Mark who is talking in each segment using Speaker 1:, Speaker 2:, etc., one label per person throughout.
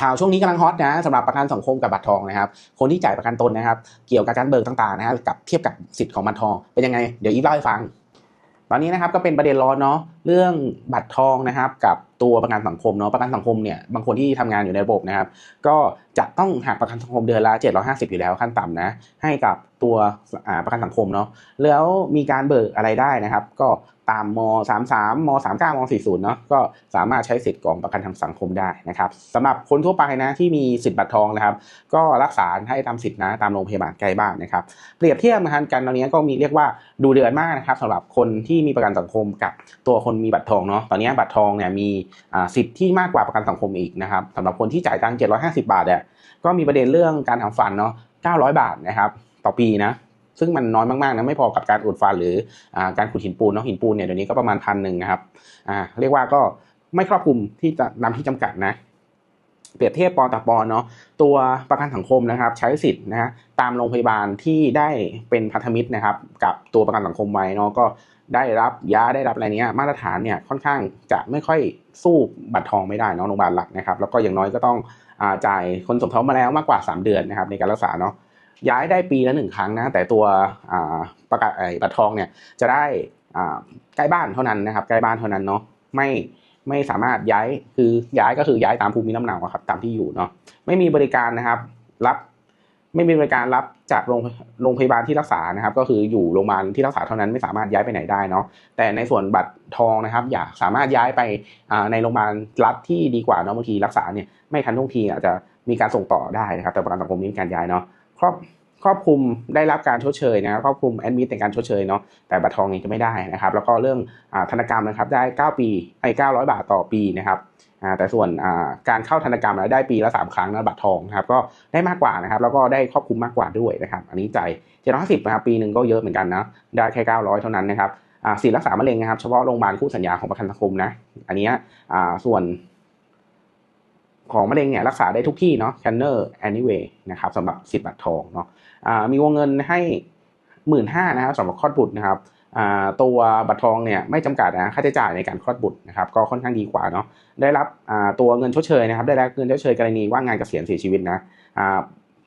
Speaker 1: ข่าวช่วงนี้กำลังฮอตนะสำหรับประกันสังคมกับบัตรทองนะครับ คนที่จ่ายประกันตนนะครับ เกี่ยวกับการเบิกต่างๆนะฮะกับเทียบกับสิทธิ์ของบัตรทองเป็นยังไง เดี๋ยวอีฟเล่าให้ฟัง ตอนนี้นะครับก็เป็นประเด็นร้อนเนาะเรื่องบัตรทองนะครับกับตัวประกันสังคมเนาะประกันสังคมเนี่ยบางคนที่ทำงานอยู่ในระบบนะครับ ก็จะต้องหักประกันสังคมเดือนละ 750 อยู่แล้วขั้นต่ำนะ ให้กับตัวประกันสังคมเนาะแล้วมีการเบิกอะไรได้นะครับ ก็ตามม 33ม39ม40เนาะก็สามารถใช้สิทธิ์ของประกันทางสังคมได้นะครับสำหรับคนทั่วไปนะที่มีสิทธิ์บัตรทองนะครับ ก็รักษาให้ตามสิทธินะตามโรงพยาบาลใกล้บ้านนะครับ เปรียบเทียบนะครับกันตอนนี้ก็มีเรียกว่าดูเดือดมากนะครับสำหรับคนที่มีประกันสังคมกับตัวคนมีบัตรทองเนาะตอนนี้บัตรทองเนี่ยมีสิทธิ์ที่มากกว่าประกันสังคมอีกนะครับสำหรับคนที่จ่ายตังค์750 บาทเนี่ยก็มีประเด็นเรื่องการทำฟันเนาะ900 บาทนะครับต่อปีนะซึ่งมันน้อยมากๆนะไม่พอกับการอุดฟันหรืออการขุดหินปูนเนาะหินปูนเนี่ยเดี๋ยวนี้ก็ประมาณพันหนึ่งนะครับเรียกว่าก็ไม่ครอบคลุมที่จะนำที่จำกัดนะ เปรียบเทียบปอต่อปอเนาะตัวประกันสังคมนะครับ ใช้สิทธิ์นะฮะตามโรงพยาบาลที่ได้เป็นพันธมิตรนะครับ กับตัวประกันสังคมไว้เนาะก็ได้รับยาได้รับอะไรเนี้ยมาตรฐานเนี่ยค่อนข้างจะไม่ค่อยสู้บัตรทองไม่ได้เนาะโรงพยาบาลหลักนะครับ แล้วก็อย่างน้อยก็ต้องอาจ่ายคนสมทบมาแล้วมากกว่า 3 เดือนนะครับในการรักษาเนาะย้ายได้ปีละหนึ่งครั้งนะแต่ตัวประกันไอ้บัตรทองเนี่ยจะได้ใกล้บ้านเท่านั้นนะครับ ใกล้บ้านเท่านั้นเนาะไม่ ไม่สามารถย้ายคือย้ายก็คือย้ายตามภูมิลำเนาอะครับ ตามที่อยู่เนาะไม่มีบริการนะครับ รับไม่มีบริการรับจากโรงโรงพยาบาลที่รักษานะครับ ก็คืออยู่โรงพยาบาลที่รักษาเท่านั้นไม่สามารถย้ายไปไหนได้เนาะแต่ในส่วนบัตรทองนะครับ อยากสามารถย้ายไปในโรงพยาบาลรัฐที่ดีกว่าเนาะบางทีรักษาเนี่ยไม่ทันท่วงทีอาจจะมีการส่งต่อได้นะครับ แต่ประกันสังคมนี้มีการย้ายเนาะครอบ ครอบคลุมได้รับการชดเชยนะครับครอบคลุมแอดมิดในการชดเชยเนาะแต่บัตรทองนี้จะไม่ได้นะครับ แล้วก็เรื่องธนกรรมนะครับได้ 9 ปีไอ้900 บาทต่อปีนะครับแต่ส่วนการเข้าธนกรรมแล้วได้ปีละ 3 ครั้งนะบัตรทองนะครับก็ได้มากกว่านะครับแล้วก็ได้ครอบคลุมมากกว่าด้วยนะครับ อันนี้ใจ่าย750นะครับปีหนึ่งก็เยอะเหมือนกันนะได้แค่ 900 เท่านั้นนะครับสิทธิ์รักษามะเร็งนะครับเฉพาะโรงพยาบาลคู่สัญญาของประกันสังคมนะอันนี้ส่วน ของมะเร็งเนี่ยรักษาได้ทุกที่เนาะ Canner Anyway นะครับสำหรับสิทธิ์บัตรทองเนาะมีวงเงินให้หมื่นห้านะครับสำหรับคลอดบุตรนะครับตัวบัตรทองเนี่ยไม่จำกัดนะค่าใช้จ่ายในการคลอดบุตรนะครับก็ค่อนข้างดีกว่าเนาะได้รับตัวเงินชดเชยนะครับ ได้รับเงินชดเชยกรณีว่างงานเกษียณเสียชีวิตนะ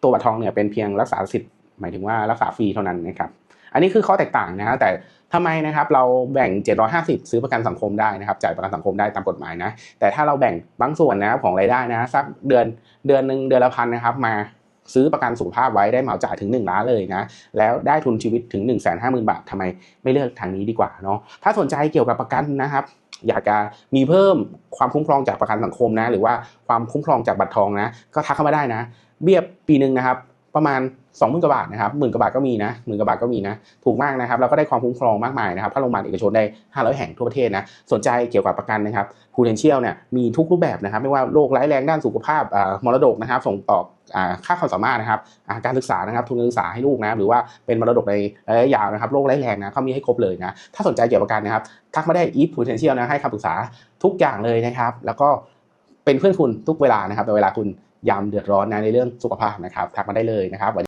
Speaker 1: ตัวบัตรทองเนี่ยเป็นเพียงรักษาสิทธิ์หมายถึงว่ารักษาฟรีเท่านั้นนะครับ อันนี้คือข้อแตกต่างนะฮะแต่ทำไมนะครับเราแบ่ง 750 ซื้อประกันสังคมได้นะครับจ่ายประกันสังคมได้ตามกฎหมายนะแต่ถ้าเราแบ่งบางส่วนนะครับของรายได้นะสักเดือนเดือนหนึ่งเดือนละพันนะครับมาซื้อประกันสุขภาพไว้ได้เหมาจ่ายถึง 1 ล้านเลยนะ แล้วได้ทุนชีวิตถึง 1 5 0 0 0 0 บาททำไมไม่เลือกทางนี้ดีกว่าเนาะถ้าสนใจเกี่ยวกับประกันนะครับ อยากจะมีเพิ่มความคุ้มครองจากประกันสังคมนะ หรือว่าความคุ้มครองจากบัตรทองนะ ก็ทักเข้ามาได้นะ เบี้ยปีหนึ่งนะครับ ประมาณ 2 0,000กว่าบาทนะครับหมื่นกว่าบาทก็มีนะหมื่นกว่าบาทก็มีนะถูกมากนะครับแล้วก็ได้ความคุ้มครองมากมายนะครับถ้าโรงพยาบาลเอกชนได้ 500 แห่งทั่วประเทศนะสนใจเกี่ยวกับประกันนะครับ Prudential เนี่ยมีทุกรูปแบบนะครับ ไม่ว่าโรคร้ายแรงด้านสุขภาพมรดกนะครับ ส่งต่อค่าความสามารถนะครับการศึกษานะครับทุนการศึกษาให้ลูกนะหรือว่าเป็นมรดกในระยะยาวนะครับโรคร้ายแรงนะเขามีให้ครบเลยนะถ้าสนใจเกี่ยวกับประกันนะครับทักมาได้ e Prudential นะให้คำปรึกษาทุกอย่างเลยนะครับ แล้วก็เป็นเพื่อนคุณทุกเวลานะครับแต่เวลาคุณยามเดือดร้อนนะในเรื่องสุขภาพนะครับทักมาได้เลยนะครับ